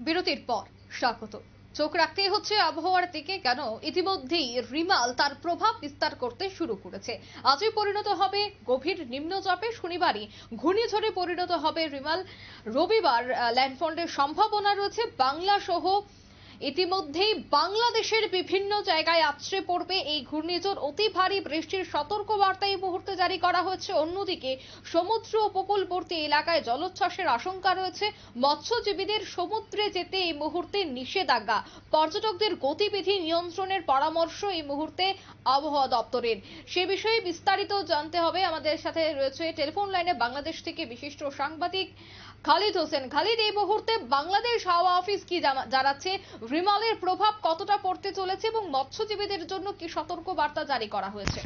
বিরতির পর, স্বাগত। চোখ রাখতে হচ্ছে আবহাওয়ার দিকে কেন ইতিমধ্যেই রিমাল তার প্রভাব বিস্তার করতে শুরু করেছে। আজই পরিণত হবে গভীর নিম্নচাপে শনিবারই। ঘূর্ণিঝড়ে পরিণত হবে রিমাল। রবিবার ল্যান্ডফলের সম্ভাবনা রয়েছে। বাংলা সহ ইতিমধ্যেই বাংলাদেশের বিভিন্ন জায়গায় আছড়ে পড়বে এই ঘূর্ণিঝড়। অতি ভারী বৃষ্টির সতর্ক বার্তা এই মুহূর্তে জারি করা হয়েছে। অন্যদিকে সমুদ্র উপকূলবর্তী এলাকায় জলোচ্ছ্বাসের আশঙ্কা রয়েছে। মৎস্যজীবীদের সমুদ্রে যেতে এই মুহূর্তে নিষেধাজ্ঞা। পর্যটকদের গতিবিধি নিয়ন্ত্রণের পরামর্শ এই মুহূর্তে আবহাওয়া দপ্তরের। সে বিষয়ে বিস্তারিত জানতে হবে। আমাদের সাথে রয়েছে টেলিফোন লাইনে বাংলাদেশ থেকে বিশিষ্ট সাংবাদিক খালিদ হোসেন। খালিদ, এই মুহূর্তে বাংলাদেশ হাওয়া অফিস কি জানা- জানাচ্ছে? রিমালের প্রভাব কতটা পড়তে চলেছে এবং মৎস্যজীবীদের জন্য কি সতর্ক বার্তা জারি করা হয়েছে?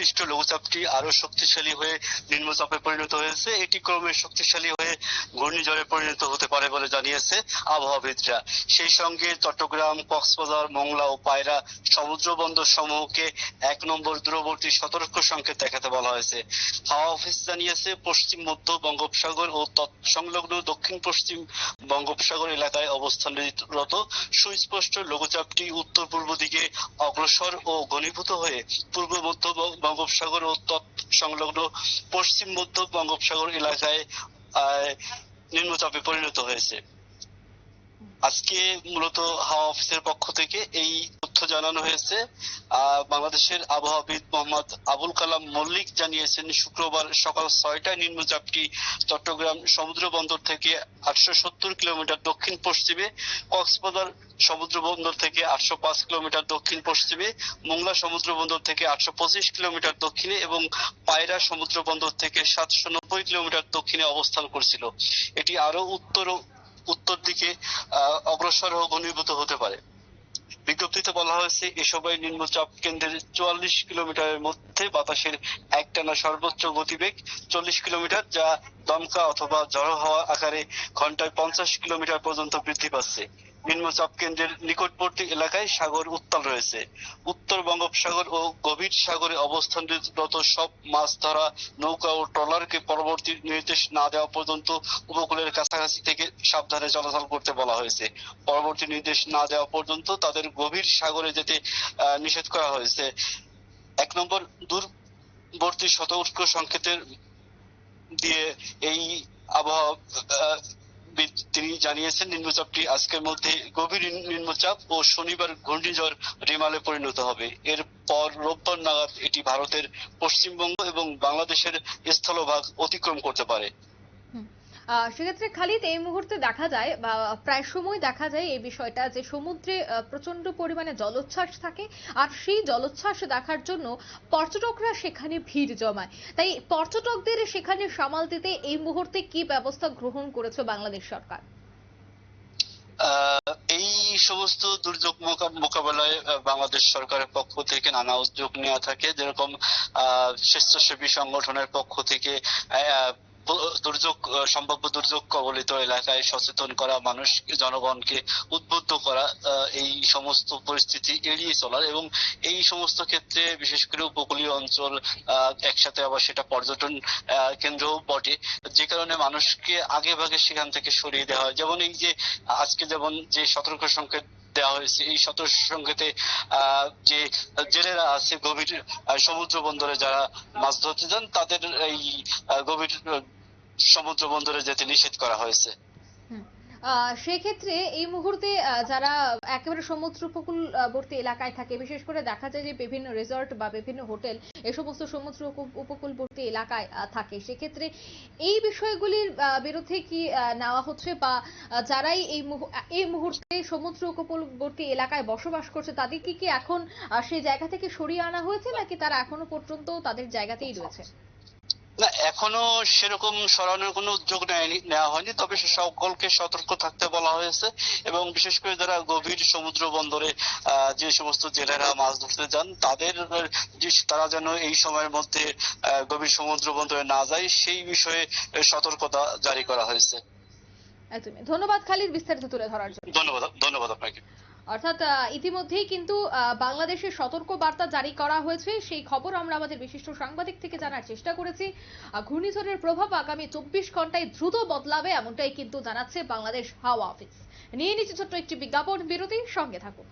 সৃষ্ট লঘুচাপটি আরও শক্তিশালী হয়ে নিম্নচাপে পরিণত হয়েছে। এটি ক্রমে শক্তিশালী হয়ে ঘূর্ণিঝড়ে পরিণত হতে পারে বলে জানিয়েছে আবহাওয়াবিদরা। সেই সঙ্গে চট্টগ্রাম, কক্সবাজার, মোংলা ও পায়রা সমুদ্র বন্দর সমূহকে এক নম্বর দূরবর্তী সতর্ক সংকেত দেখাতে বলা হয়েছে। হাওয়া অফিস জানিয়েছে, পশ্চিম, মধ্য বঙ্গোপসাগর ও তৎসংলগ্ন দক্ষিণ পশ্চিম বঙ্গোপসাগর এলাকায় অবস্থানরত সুস্পষ্ট লঘুচাপটি উত্তর পূর্ব দিকে অগ্রসর ও ঘনীভূত হয়ে পূর্ব, মধ্য বঙ্গোপসাগর ও তৎ সংলগ্ন পশ্চিম মধ্য বঙ্গোপসাগর এলাকায় নিম্নচাপে পরিণত হয়েছে। আজকে মূলত হাওয়া অফিসের পক্ষ থেকে এই জানানো হয়েছে। বাংলাদেশের আবহাওয়াবিদ মোহাম্মদ আবুল কালাম মল্লিক জানিয়েছেন, শুক্রবার সকাল ছয়টায় নিম্নচাপটি চট্টগ্রাম সমুদ্র বন্দর থেকে আটশো সত্তর কিলোমিটার দক্ষিণ পশ্চিমে, কক্সবাজার সমুদ্র বন্দর থেকে আটশো পাঁচ কিলোমিটার দক্ষিণ পশ্চিমে, মোংলা সমুদ্র বন্দর থেকে আটশো পঁচিশ কিলোমিটার দক্ষিণে এবং পায়রা সমুদ্র বন্দর থেকে সাতশো নব্বই কিলোমিটার দক্ষিণে অবস্থান করছিল। এটি আরও উত্তর উত্তর দিকে অগ্রসর ও ঘনীভূত হতে পারে। বিজ্ঞপ্তিতে বলা হয়েছে এ সময় নিম্নচাপ কেন্দ্রের চুয়াল্লিশ কিলোমিটারের মধ্যে বাতাসের একটানা সর্বোচ্চ গতিবেগ চল্লিশ কিলোমিটার, যা দমকা অথবা ঝড়ো হওয়া আকারে ঘন্টায় পঞ্চাশ কিলোমিটার পর্যন্ত বৃদ্ধি পাচ্ছে। নিম্নচাপ কেন্দ্রের নিকটবর্তী এলাকায় সাগর উত্তাল রয়েছে। উত্তর বঙ্গোপসাগর ও গভীর সাগরে অবস্থানরত সব মাছ ধরা নৌকা ও ট্রলারকে পরবর্তী নির্দেশ না দেওয়া পর্যন্ত উপকূলের কাছাকাছি থেকে সাবধানে চলাচল করতে বলা হয়েছে। পরবর্তী নির্দেশ না দেওয়া পর্যন্ত তাদের গভীর সাগরে যেতে নিষেধ করা হয়েছে। এক নম্বর, দূরবর্তী সতর্ক সংকেতের দিয়ে এই আবহাওয়া তিনি জানিয়েছেন, নিম্নচাপটি আজকের মধ্যে গভীর নিম্নচাপ ও শনিবার ঘূর্ণিঝড় রিমালে পরিণত হবে। এর পর রোববার নাগাদ এটি ভারতের পশ্চিমবঙ্গ এবং বাংলাদেশের স্থলভাগ অতিক্রম করতে পারে। সেক্ষেত্রে খালিদ, এই মুহূর্তে দেখা যায় বা প্রায় সময় দেখা যায় এই বিষয়টা যে সমুদ্রে প্রচণ্ড পরিমাণে জলোচ্ছ্বাস থাকে আর সেই জলোচ্ছ্বাস দেখার জন্য পর্যটকরা সেখানে ভিড় জমায়। তাই পর্যটকদের সেখানে সামাল দিতে এই মুহূর্তে কি ব্যবস্থা গ্রহণ করেছে বাংলাদেশ সরকার? এই সমস্ত দুর্যোগ মোকা- মোকাবেলায় বাংলাদেশ সরকারের পক্ষ থেকে নানা উদ্যোগ নেওয়া থাকে। যেরকম স্বেচ্ছাসেবী সংগঠনের পক্ষ থেকে দুর্যোগ সম্ভাব্য দুর্যোগ কবলিত এলাকায় সচেতন করা, মানুষ, জনগণকে উদ্বুদ্ধ করা এই সমস্ত পরিস্থিতি এড়িয়ে চলার এবং এই সমস্ত ক্ষেত্রে বিশেষ করে উপকূলীয় অঞ্চল একসাথে আবার সেটা পর্যটন কেন্দ্রও বটে। যে কারণে মানুষকে আগে ভাগে সেখান থেকে সরিয়ে দেওয়া হয়। যেমন এই যে আজকে যেমন যে সতর্ক সংকেত দেওয়া হয়েছে। এই সতর্ক সংকেতে যে জেলেরা আছে গভীর সমুদ্র বন্দরে যারা মাছ ধরতে যান, তাদের এই গভীর সমুদ্র বন্দরে যেতে নিষেধ করা হয়েছে। সেক্ষেত্রে এই মুহূর্তে যারা একেবারে সমুদ্র উপকূলবর্তী এলাকায় থাকে, বিশেষ করে দেখা যায় যে বিভিন্ন রিসর্ট বা বিভিন্ন হোটেল এই সমস্ত সমুদ্র উপকূলবর্তী এলাকায় থাকে। সেক্ষেত্রে এই বিষয়গুলির বিরুদ্ধে কি নেওয়া হচ্ছে বা যারাই এই এই মুহূর্তে সমুদ্র উপকূলবর্তী এলাকায় বসবাস করছে, তাদেরকে কি এখন সেই জায়গা থেকে সরিয়ে আনা হয়েছে নাকি তারা এখনও পর্যন্ত তাদের জায়গাতেই রয়েছে? না এখনও সেরকম সরানোর কোনো উদ্যোগ নেয়নি নেওয়া হয়নি তবে সকলকে সতর্ক থাকতে বলা হয়েছে এবং বিশেষ করে যারা গভীর সমুদ্র বন্দরে যে সমস্ত জেলেরা মাছ ধরতে যান তাদের তারা যেন এই সময়ের মধ্যে গভীর সমুদ্র বন্দরে না যায় সেই বিষয়ে সতর্কতা জারি করা হয়েছে। একদমই। ধন্যবাদ খালিদ বিস্তারিত তুলে ধরার জন্য। ধন্যবাদ ধন্যবাদ আপনাকে। অর্থাৎ ইতিমধ্যেই কিন্তু বাংলাদেশে সতর্ক বার্তা জারি করা হয়েছে। সেই খবর আমরা আমাদের বিশিষ্ট সাংবাদিক থেকে জানার চেষ্টা করেছি। ঘূর্ণিঝড়ের প্রভাব আগামী চব্বিশ ঘন্টায় দ্রুত বদলাবে, এমনটাই কিন্তু জানাচ্ছে বাংলাদেশ হাওয়া অফিস। নিয়ে নিচ্ছে ছোট্ট একটি বিজ্ঞাপন বিরতি, সঙ্গে থাকুন।